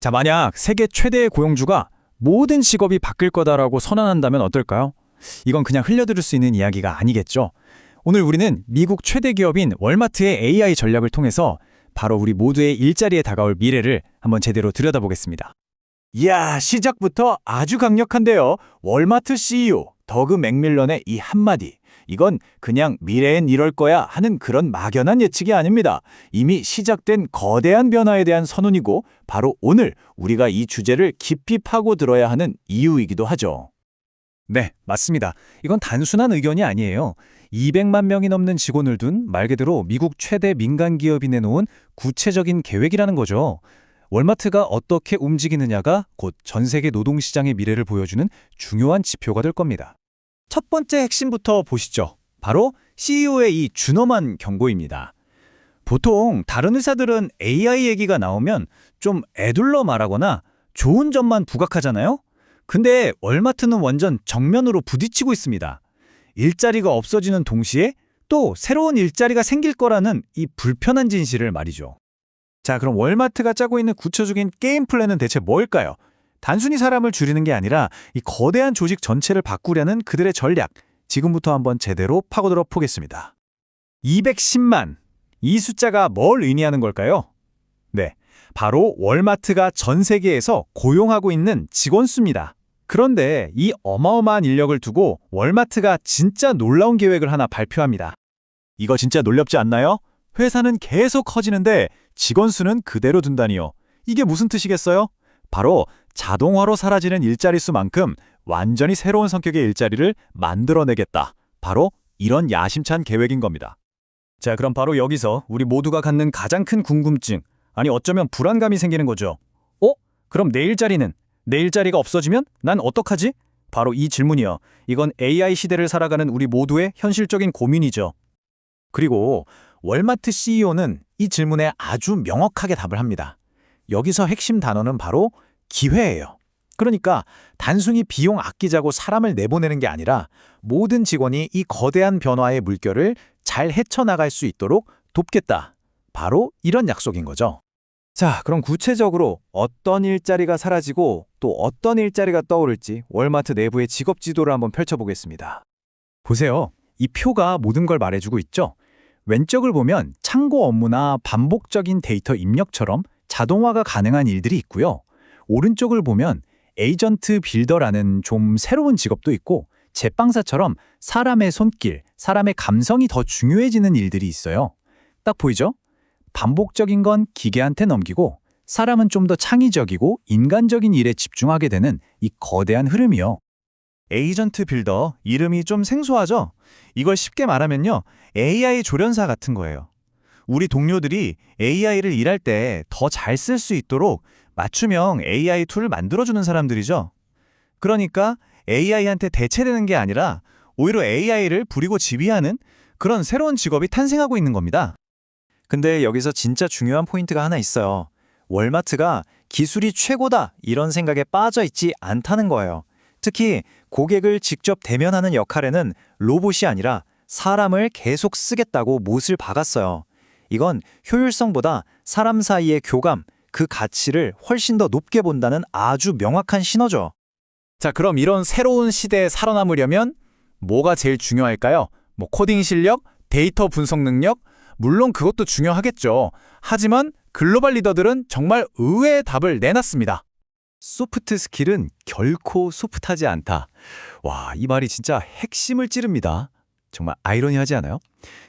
자, 만약 세계 최대의 고용주가 모든 직업이 바뀔 거다라고 선언한다면 어떨까요? 이건 그냥 흘려들을 수 있는 이야기가 아니겠죠. 오늘 우리는 미국 최대 기업인 월마트의 AI 전략을 통해서 바로 우리 모두의 일자리에 다가올 미래를 한번 제대로 들여다보겠습니다. 이야, 시작부터 아주 강력한데요. 월마트 CEO 더그 맥밀런의 이 한마디. 이건 그냥 미래엔 이럴 거야 하는 그런 막연한 예측이 아닙니다. 이미 시작된 거대한 변화에 대한 선언이고 바로 오늘 우리가 이 주제를 깊이 파고 들어야 하는 이유이기도 하죠. 네, 맞습니다. 이건 단순한 의견이 아니에요. 200만 명이 넘는 직원을 둔 말 그대로 미국 최대 민간 기업이 내놓은 구체적인 계획이라는 거죠. 월마트가 어떻게 움직이느냐가 곧 전 세계 노동시장의 미래를 보여주는 중요한 지표가 될 겁니다. 첫 번째 핵심부터 보시죠. 바로 CEO의 이 준엄한 경고입니다. 보통 다른 회사들은 AI 얘기가 나오면 좀 애둘러 말하거나 좋은 점만 부각하잖아요? 근데 월마트는 완전 정면으로 부딪히고 있습니다. 일자리가 없어지는 동시에 또 새로운 일자리가 생길 거라는 이 불편한 진실을 말이죠. 자, 그럼 월마트가 짜고 있는 구체적인 게임 플랜은 대체 뭘까요? 단순히 사람을 줄이는 게 아니라 이 거대한 조직 전체를 바꾸려는 그들의 전략. 지금부터 한번 제대로 파고들어 보겠습니다. 210만. 이 숫자가 뭘 의미하는 걸까요? 네, 바로 월마트가 전 세계에서 고용하고 있는 직원 수입니다. 그런데 이 어마어마한 인력을 두고 월마트가 진짜 놀라운 계획을 하나 발표합니다. 이거 진짜 놀랍지 않나요? 회사는 계속 커지는데 직원 수는 그대로 둔다니요. 이게 무슨 뜻이겠어요? 바로 자동화로 사라지는 일자리 수만큼 완전히 새로운 성격의 일자리를 만들어내겠다. 바로 이런 야심찬 계획인 겁니다. 자, 그럼 바로 여기서 우리 모두가 갖는 가장 큰 궁금증, 아니 어쩌면 불안감이 생기는 거죠. 어? 그럼 내 일자리는? 내 일자리가 없어지면 난 어떡하지? 바로 이 질문이요. 이건 AI 시대를 살아가는 우리 모두의 현실적인 고민이죠. 그리고 월마트 CEO는 이 질문에 아주 명확하게 답을 합니다. 여기서 핵심 단어는 바로 기회예요. 그러니까 단순히 비용 아끼자고 사람을 내보내는 게 아니라 모든 직원이 이 거대한 변화의 물결을 잘 헤쳐나갈 수 있도록 돕겠다. 바로 이런 약속인 거죠. 자, 그럼 구체적으로 어떤 일자리가 사라지고 또 어떤 일자리가 떠오를지 월마트 내부의 직업 지도를 한번 펼쳐보겠습니다. 보세요. 이 표가 모든 걸 말해주고 있죠? 왼쪽을 보면 창고 업무나 반복적인 데이터 입력처럼 자동화가 가능한 일들이 있고요. 오른쪽을 보면 에이전트 빌더라는 좀 새로운 직업도 있고 제빵사처럼 사람의 손길, 사람의 감성이 더 중요해지는 일들이 있어요. 딱 보이죠? 반복적인 건 기계한테 넘기고 사람은 좀 더 창의적이고 인간적인 일에 집중하게 되는 이 거대한 흐름이요. 에이전트 빌더 이름이 좀 생소하죠? 이걸 쉽게 말하면요. AI 조련사 같은 거예요. 우리 동료들이 AI를 일할 때 더 잘 쓸 수 있도록 맞춤형 AI 툴을 만들어주는 사람들이죠. 그러니까 AI한테 대체되는 게 아니라 오히려 AI를 부리고 지휘하는 그런 새로운 직업이 탄생하고 있는 겁니다. 근데 여기서 진짜 중요한 포인트가 하나 있어요. 월마트가 기술이 최고다 이런 생각에 빠져 있지 않다는 거예요. 특히 고객을 직접 대면하는 역할에는 로봇이 아니라 사람을 계속 쓰겠다고 못을 박았어요. 이건 효율성보다 사람 사이의 교감, 그 가치를 훨씬 더 높게 본다는 아주 명확한 신호죠. 자, 그럼 이런 새로운 시대에 살아남으려면 뭐가 제일 중요할까요? 뭐 코딩 실력, 데이터 분석 능력, 물론 그것도 중요하겠죠. 하지만 글로벌 리더들은 정말 의외의 답을 내놨습니다. 소프트 스킬은 결코 소프트하지 않다. 와, 이 말이 진짜 핵심을 찌릅니다. 정말 아이러니하지 않아요?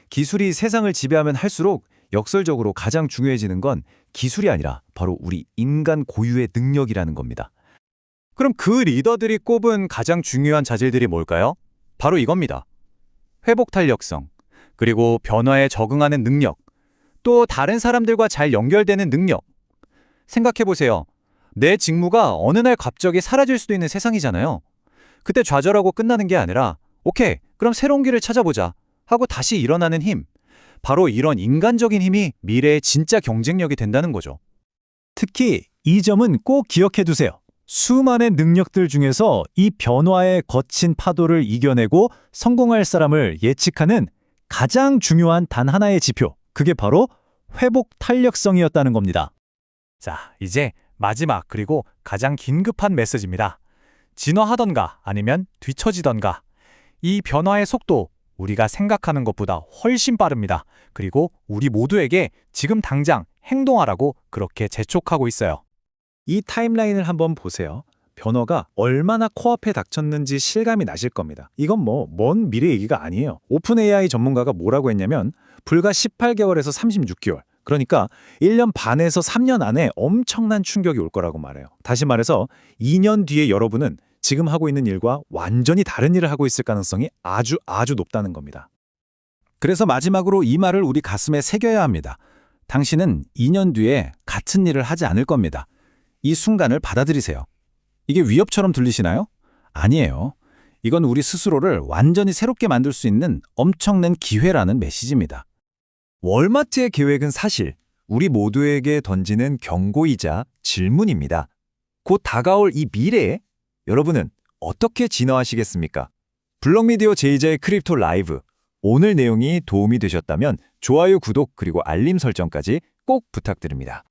기술이 세상을 지배하면 할수록 역설적으로 가장 중요해지는 건 기술이 아니라 바로 우리 인간 고유의 능력이라는 겁니다. 그럼 그 리더들이 꼽은 가장 중요한 자질들이 뭘까요? 바로 이겁니다. 회복 탄력성, 그리고 변화에 적응하는 능력, 또 다른 사람들과 잘 연결되는 능력. 생각해보세요. 내 직무가 어느 날 갑자기 사라질 수도 있는 세상이잖아요. 그때 좌절하고 끝나는 게 아니라 오케이, 그럼 새로운 길을 찾아보자 하고 다시 일어나는 힘. 바로 이런 인간적인 힘이 미래의 진짜 경쟁력이 된다는 거죠. 특히 이 점은 꼭 기억해 두세요. 수많은 능력들 중에서 이 변화의 거친 파도를 이겨내고 성공할 사람을 예측하는 가장 중요한 단 하나의 지표. 그게 바로 회복 탄력성이었다는 겁니다. 자, 이제 마지막 그리고 가장 긴급한 메시지입니다. 진화하던가 아니면 뒤처지던가. 이 변화의 속도 우리가 생각하는 것보다 훨씬 빠릅니다. 그리고 우리 모두에게 지금 당장 행동하라고 그렇게 재촉하고 있어요. 이 타임라인을 한번 보세요. 변화가 얼마나 코앞에 닥쳤는지 실감이 나실 겁니다. 이건 뭐 먼 미래 얘기가 아니에요. 오픈 AI 전문가가 뭐라고 했냐면 불과 18개월에서 36개월, 그러니까 1년 반에서 3년 안에 엄청난 충격이 올 거라고 말해요. 다시 말해서 2년 뒤에 여러분은 지금 하고 있는 일과 완전히 다른 일을 하고 있을 가능성이 아주 아주 높다는 겁니다. 그래서 마지막으로 이 말을 우리 가슴에 새겨야 합니다. 당신은 2년 뒤에 같은 일을 하지 않을 겁니다. 이 순간을 받아들이세요. 이게 위협처럼 들리시나요? 아니에요. 이건 우리 스스로를 완전히 새롭게 만들 수 있는 엄청난 기회라는 메시지입니다. 월마트의 계획은 사실 우리 모두에게 던지는 경고이자 질문입니다. 곧 다가올 이 미래에 여러분은 어떻게 진화하시겠습니까? 블록미디어 제이자의 크립토 라이브 오늘 내용이 도움이 되셨다면 좋아요, 구독 그리고 알림 설정까지 꼭 부탁드립니다.